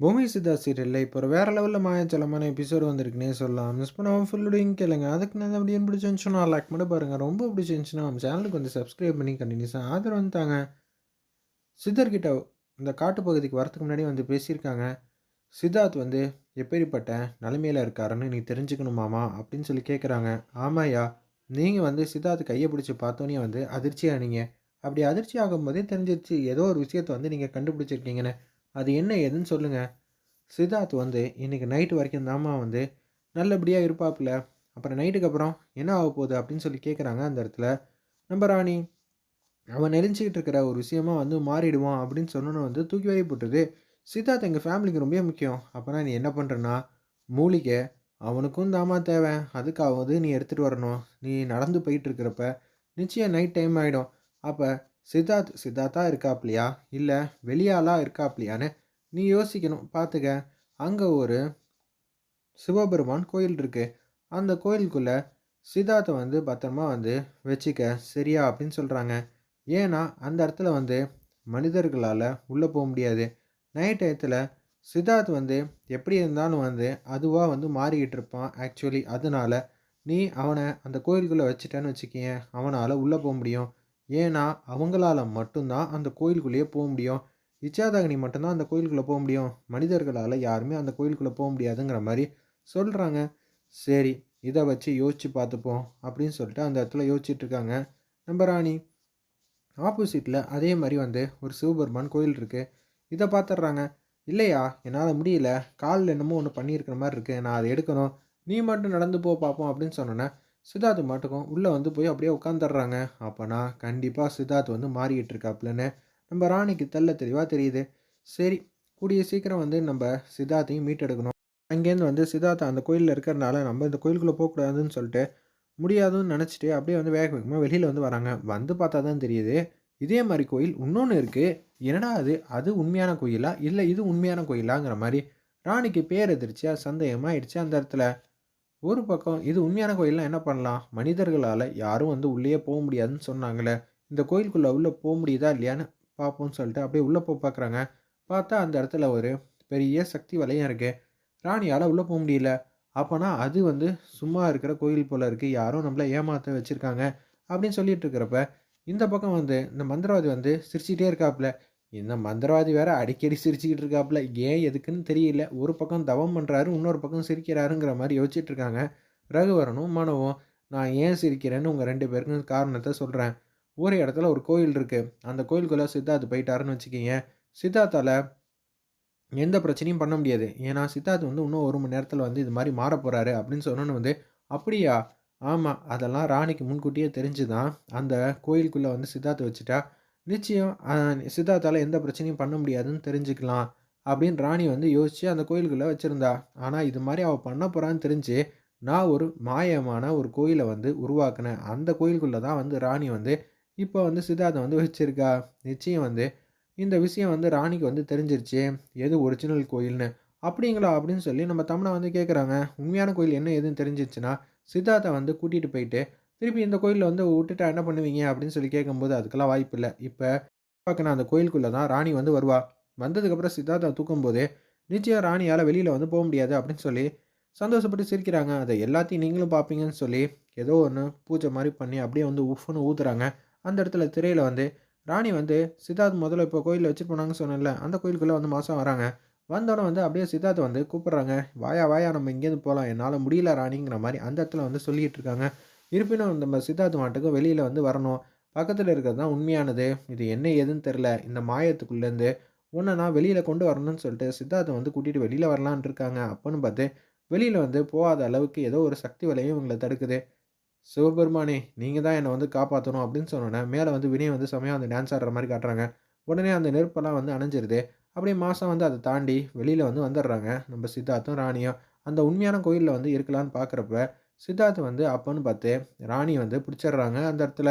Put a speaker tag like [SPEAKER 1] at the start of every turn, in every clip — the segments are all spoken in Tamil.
[SPEAKER 1] பூமி சித்தா சீரியலில் இப்போ ஒரு வேறு லெவலில் மாயாச்சலமான எபிசோடு வந்திருக்குன்னே சொல்லலாம். மிஸ் பண்ணாமல் ஃபுல்லுடையும் கேளுங்க. அதுக்கு நான் அப்படி என்ன பிடிச்சிருந்துச்சுன்னா லைக் மட்டும் பாருங்கள் ரொம்ப பிடிச்சிருந்துச்சுன்னா நம்ம சேனலுக்கு வந்து சப்ஸ்கிரைப் பண்ணி கண்டினியூஸாக ஆதரவு வந்துட்டாங்க. சித்தர்கிட்ட இந்த காட்டுப்பகுதிக்கு வரத்துக்கு முன்னாடி வந்து பேசியிருக்காங்க. சித்தார்த் வந்து எப்பேரிப்பட்ட நிலைமையில் இருக்காருன்னு நீ தெரிஞ்சுக்கணுமாமா அப்படின்னு சொல்லி கேட்குறாங்க ஆமாயா நீங்கள் வந்து சித்தார்த் கையை பிடிச்சி பார்த்தோன்னே வந்து அதிர்ச்சியானீங்க. அப்படி அதிர்ச்சி ஆகும்போதே தெரிஞ்சிருச்சு. ஏதோ ஒரு விஷயத்தை வந்து நீங்கள் கண்டுபிடிச்சிருக்கீங்கன்னு. அது என்ன ஏதுன்னு சொல்லுங்கள் சித்தார்த் வந்து இன்றைக்கி நைட்டு வரைக்கும் தாம்மா வந்து நல்லபடியாக இருப்பாப்புல. அப்புறம் நைட்டுக்கு அப்புறம் என்ன ஆக போகுது அப்படின்னு சொல்லி கேட்குறாங்க அந்த இடத்துல. நம்ம ராணி அவன் நெரிஞ்சிக்கிட்டு இருக்கிற ஒரு விஷயமா வந்து மாறிடுவான் அப்படின்னு சொன்னோன்னு வந்து தூக்கி வாரி போட்டுது சித்தார்த் எங்கள் ஃபேமிலிக்கு ரொம்ப முக்கியம். அப்போனா நீ என்ன பண்ணுறன்னா மூலிகை அவனுக்கும் தாமா தேவை. அதுக்காவது நீ எடுத்துகிட்டு வரணும். நீ நடந்து போயிட்டு இருக்கிறப்ப நிச்சயம் நைட் டைம் ஆகிடும் அப்போ சித்தார்த் சித்தார்த்தா இருக்காப்லையா? இல்லை வெளியாளாக இருக்காப்லையான்னு நீ யோசிக்கணும் பார்த்துக்க அங்கே ஒரு சிவபெருமான் கோயில் இருக்குது அந்த கோயிலுக்குள்ளே சித்தார்த்தை வந்து பத்திரமா வந்து வச்சுக்க சரியா அப்படின்னு சொல்கிறாங்க ஏன்னா அந்த இடத்துல வந்து மனிதர்களால் உள்ளே போக முடியாது. நைட் டயத்தில் சித்தார்த் வந்து எப்படி இருந்தாலும் வந்து அதுவாக வந்து மாறிக்கிட்டு இருப்பான் ஆக்சுவலி அதனால் நீ அவனை அந்த கோயிலுக்குள்ளே வச்சுட்டேன்னு வச்சுக்கியேன் அவனால் உள்ளே போக முடியும். ஏன்னா அவங்களால மட்டும்தான் அந்த கோயிலுக்குள்ளேயே போக முடியும். இச்சாதகனி மட்டும்தான் அந்த கோயிலுக்குள்ளே போக முடியும். மனிதர்களால் யாருமே அந்த கோயிலுக்குள்ளே போக முடியாதுங்கிற மாதிரி சொல்கிறாங்க சரி இதை வச்சு யோசித்து பார்த்துப்போம் அப்படின்னு சொல்லிட்டு அந்த இடத்துல யோசிச்சுட்ருக்காங்க நம்ம ராணி ஆப்போசிட்டில் அதே மாதிரி வந்து ஒரு சிவபெருமான் கோயில் இருக்குது இதை பார்த்துட்றாங்க. இல்லையா என்னால் முடியல. காலில் என்னமோ ஒன்று பண்ணியிருக்கிற மாதிரி இருக்குது நான் அதை எடுக்கணும். நீ மட்டும் நடந்து போ பார்ப்போம் அப்படின்னு சொன்னோன்னே சித்தார்த் மாட்டுக்கும் உள்ளே வந்து போய் அப்படியே உட்காந்துடுறாங்க அப்போனா கண்டிப்பாக சித்தார்த் வந்து மாறிக்கிட்டு இருக்காப்புலன்னு நம்ம ராணிக்கு தெல்ல தெளிவாக தெரியுது. சரி கூடிய சீக்கிரம் வந்து நம்ம சித்தார்த்தையும் மீட்டெடுக்கணும். அங்கேருந்து வந்து சித்தார்த் அந்த கோயிலில் இருக்கிறனால நம்ம இந்த கோயிலுக்குள்ளே போகக்கூடாதுன்னு சொல்லிட்டு முடியாதுன்னு நினச்சிட்டு அப்படியே வந்து வேக வேகமாக வெளியில் வந்து வராங்க. வந்து பார்த்தா தான் தெரியுது இதே மாதிரி கோயில் இன்னொன்று இருக்குது என்னடா அது? அது உண்மையான கோயிலா? இல்லை இது உண்மையான கோயிலாங்கிற மாதிரி ராணிக்கு பேர் எதிர்ச்சியாக சந்தேகமாகிடுச்சு அந்த இடத்துல. ஒரு பக்கம் இது உண்மையான கோயிலெலாம் என்ன பண்ணலாம்? மனிதர்களால் யாரும் வந்து உள்ளேயே போக முடியாதுன்னு சொன்னாங்களே இந்த கோயிலுக்குள்ளே உள்ளே போக முடியுதா இல்லையான்னு பார்ப்போம்னு சொல்லிட்டு அப்படியே உள்ளே போய் பார்க்குறாங்க. பார்த்தா அந்த இடத்துல ஒரு பெரிய சக்தி வலையம் இருக்குது ராணியால் உள்ளே போக முடியல. அப்போனா அது வந்து சும்மா இருக்கிற கோயில் போல் இருக்குது யாரும் நம்மளை ஏமாற்ற வச்சுருக்காங்க அப்படின்னு சொல்லிட்டு இருக்கிறப்ப இந்த பக்கம் வந்து இந்த மந்திரவாதி வந்து சிரிச்சிட்டே இருக்காப்புல. இந்த மந்திரவாதி வேற அடிக்கடி சிரிச்சுக்கிட்டு இருக்காப்புல ஏன் எதுக்குன்னு தெரியல. ஒரு பக்கம் தவம் பண்ணுறாரு இன்னொரு பக்கம் சிரிக்கிறாருங்கிற மாதிரி யோசிச்சுட்டு இருக்காங்க. ரகுவரனும் மனவும் நான் ஏன் சிரிக்கிறேன்னு உங்கள் ரெண்டு பேருக்கும் காரணத்தை சொல்கிறேன் ஒரு இடத்துல ஒரு கோயில் இருக்குது அந்த கோயிலுக்குள்ளே சித்தார்த் போயிட்டாருன்னு வச்சுக்கிங்க. சித்தார்த்தால் எந்த பிரச்சனையும் பண்ண முடியாது. ஏன்னா சித்தார்த் வந்து இன்னும் ஒரு மணி நேரத்தில் வந்து இது மாதிரி மாற போகிறாரு அப்படின்னு சொன்னோன்னு வந்து அப்படியா? ஆமாம் அதெல்லாம் ராணிக்கு முன்கூட்டியே தெரிஞ்சு தான் அந்த கோயிலுக்குள்ளே வந்து சித்தார்த்தை வச்சுட்டா நிச்சயம் சித்தார்த்தால் எந்த பிரச்சனையும் பண்ண முடியாதுன்னு தெரிஞ்சுக்கலாம் அப்படின்னு ராணி வந்து யோசித்து அந்த கோயிலுக்குள்ளே வச்சுருந்தா. ஆனால் இது மாதிரி அவள் பண்ண போகிறான்னு தெரிஞ்சு நான் ஒரு மாயமான ஒரு கோயிலை வந்து உருவாக்கினேன். அந்த கோயிலுக்குள்ளே தான் வந்து ராணி வந்து இப்போ வந்து சித்தார்த்தை வந்து வச்சுருக்கா. நிச்சயம் வந்து இந்த விஷயம் வந்து ராணிக்கு வந்து தெரிஞ்சிருச்சு. எது ஒரிஜினல் கோயில்னு அப்படிங்களா? அப்படின்னு சொல்லி நம்ம தமிழை வந்து கேட்குறாங்க உண்மையான கோயில் என்ன எதுன்னு தெரிஞ்சிச்சுன்னா சித்தார்த்தை வந்து கூட்டிகிட்டு போயிட்டு திருப்பி இந்த கோயிலில் வந்து விட்டுட்டா என்ன பண்ணுவீங்க? அப்படின்னு சொல்லி கேட்கும்போது அதுக்கெல்லாம் வாய்ப்பு இல்லை. இப்போ பார்க்கணும் அந்த கோயிலுக்குள்ளே தான் ராணி வந்து வருவா. வந்ததுக்கப்புறம் சித்தார்த்தா தூக்கும்போது நிச்சயம் ராணியால் வெளியில் வந்து போக முடியாது அப்படின்னு சொல்லி சந்தோஷப்பட்டு சிரிக்கிறாங்க. அதை எல்லாத்தையும் நீங்களும் பார்ப்பீங்கன்னு சொல்லி ஏதோ ஒன்று பூஜை மாதிரி பண்ணி அப்படியே வந்து உஃப்னு ஊற்றுறாங்க அந்த இடத்துல திரையில் வந்து ராணி வந்து சித்தார்த் முதல்ல இப்போ கோயிலில் வச்சுட்டு போனாங்கன்னு சொன்னேன்ல அந்த கோயிலுக்குள்ளே வந்து மாதம் வராங்க. வந்தோடனே வந்து அப்படியே சித்தார்த்தை வந்து கூப்பிட்றாங்க. வாயா வாயா நம்ம இங்கேருந்து போகலாம் என்னால் முடியல ராணிங்கிற மாதிரி அந்த இடத்துல வந்து சொல்லிகிட்டு இருக்காங்க. இருப்பினும் நம்ம சித்தார்த் மாட்டுக்கு வெளியில் வந்து வரணும். பக்கத்தில் இருக்கிறது தான் உண்மையானது. இது என்ன ஏதுன்னு தெரில இந்த மாயத்துக்குள்ளேருந்து ஒன்றை நான் வெளியில் கொண்டு வரணும்னு சொல்லிட்டு சித்தார்த்தை வந்து கூட்டிகிட்டு வெளியில் வரலான் இருக்காங்க. அப்போன்னு பார்த்து வெளியில் வந்து போகாத அளவுக்கு ஏதோ ஒரு சக்தி வலையும் இவங்களை தடுக்குது. சிவபெருமானே நீங்கள் தான் என்னை வந்து காப்பாற்றணும் அப்படின்னு சொன்னோன்னே மேலே வந்து வினய் வந்து சமயம் அந்த டான்ஸ் ஆடுற மாதிரி காட்டுறாங்க. உடனே அந்த நெருப்பெல்லாம் வந்து அணைஞ்சிருது. அப்படியே மாதம் வந்து அதை தாண்டி வெளியில் வந்து வந்துடுறாங்க நம்ம சித்தார்த்தும் ராணியும். அந்த உண்மையான கோயிலில் வந்து இருக்கலான்னு பார்க்குறப்ப சித்தார்த் வந்து அப்போன்னு பார்த்து ராணி வந்து பிடிச்சிடுறாங்க. அந்த இடத்துல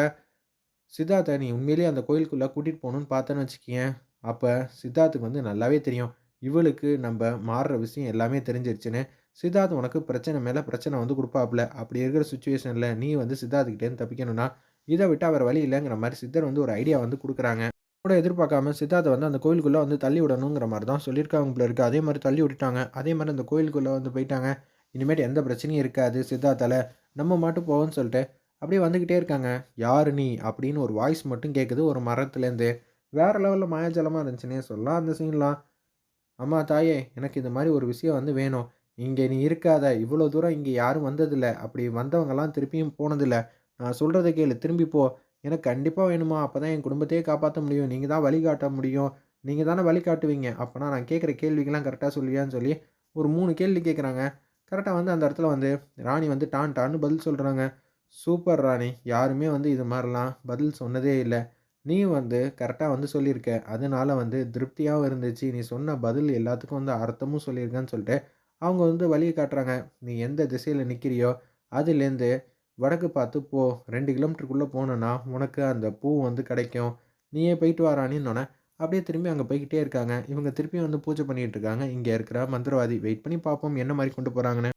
[SPEAKER 1] சித்தார்த்தை நீ உண்மையிலேயே அந்த கோயிலுக்குள்ளே கூட்டிகிட்டு போகணுன்னு பார்த்தேன்னு வச்சுக்கியேன். அப்போ சித்தார்த்துக்கு வந்து நல்லாவே தெரியும். இவளுக்கு நம்ம மாறுற விஷயம் எல்லாமே தெரிஞ்சிருச்சுன்னு. சித்தார்த் உனக்கு பிரச்சனை மேலே பிரச்சனை வந்து கொடுப்பாப்புல. அப்படி இருக்கிற சுச்சுவேஷனில் நீ வந்து சித்தார்த்துக்கிட்டேருந்து தப்பிக்கணும்னா இதை விட்டு அவர் வழி இல்லைங்கிற மாதிரி சித்தர் வந்து ஒரு ஐடியா வந்து கொடுக்குறாங்க. கூட எதிர்பார்க்காம சித்தார்த்த வந்து அந்த கோயிலுக்குள்ளே வந்து தள்ளி விடணுங்கிற மாதிரி தான் சொல்லியிருக்காங்க போல இருக்குது அதே மாதிரி தள்ளி விட்டுட்டாங்க. அதே மாதிரி அந்த கோயிலுக்குள்ளே வந்து போயிட்டாங்க. இனிமேட்டு எந்த பிரச்சனையும் இருக்காது சித்தார்த்தால. நம்ம மட்டும் போவோம்னு சொல்லிட்டு அப்படியே வந்துக்கிட்டே இருக்காங்க. யார் நீ? அப்படின்னு ஒரு வாய்ஸ் மட்டும் கேட்குது ஒரு மரத்துலேருந்து. வேறு லெவலில் மாயாஜலமாக இருந்துச்சுன்னே சொல்லலாம் அந்த சீன்லாம் அம்மா தாயே எனக்கு இந்த மாதிரி ஒரு விஷயம் வந்து வேணும். இங்கே நீ இருக்காத. இவ்வளோ தூரம் இங்கே யாரும் வந்ததில்லை. அப்படி வந்தவங்கெல்லாம் திருப்பியும் போனதில்லை. நான் சொல்கிறத கேளு. திரும்பி போ. எனக்கு கண்டிப்பாக வேணுமா? அப்போ தான் என் குடும்பத்தையே காப்பாற்ற முடியும். நீங்கள் தான் வழிகாட்ட முடியும். நீங்கள் தானே வழிகாட்டுவீங்க அப்போனா நான் கேட்குற கேள்விக்கெல்லாம் கரெக்டாக சொல்லுவியான்னு சொல்லி ஒரு மூணு கேள்வி கேட்குறாங்க கரெக்டாக வந்து அந்த இடத்துல வந்து ராணி வந்து டான் டான்னு பதில் சொல்கிறாங்க சூப்பர் ராணி யாருமே வந்து இது மாதிரிலாம் பதில் சொன்னதே இல்லை. நீ வந்து கரெக்டாக வந்து சொல்லியிருக்க. அதனால வந்து திருப்தியாகவும் இருந்துச்சு. நீ சொன்ன பதில் எல்லாத்துக்கும் வந்து அர்த்தமும் சொல்லியிருக்கேன்னு சொல்லிட்டு அவங்க வந்து வழியை காட்டுறாங்க. நீ எந்த திசையில் நிற்கிறியோ அதுலேருந்து வடக்கு பார்த்து போ. ரெண்டு கிலோமீட்டருக்குள்ளே போனோன்னா உனக்கு அந்த பூ வந்து கிடைக்கும். நீயே போயிட்டு வாரானின்னொன்னே அப்படியே திரும்பி அங்கே போய்கிட்டே இருக்காங்க. இவங்க திருப்பியும் வந்து பூஜை பண்ணிகிட்டு இருக்காங்க. இங்கே இருக்கிற மந்திரவாதி வெயிட் பண்ணி பார்ப்போம் என்ன மாதிரி கொண்டு போகிறாங்கன்னு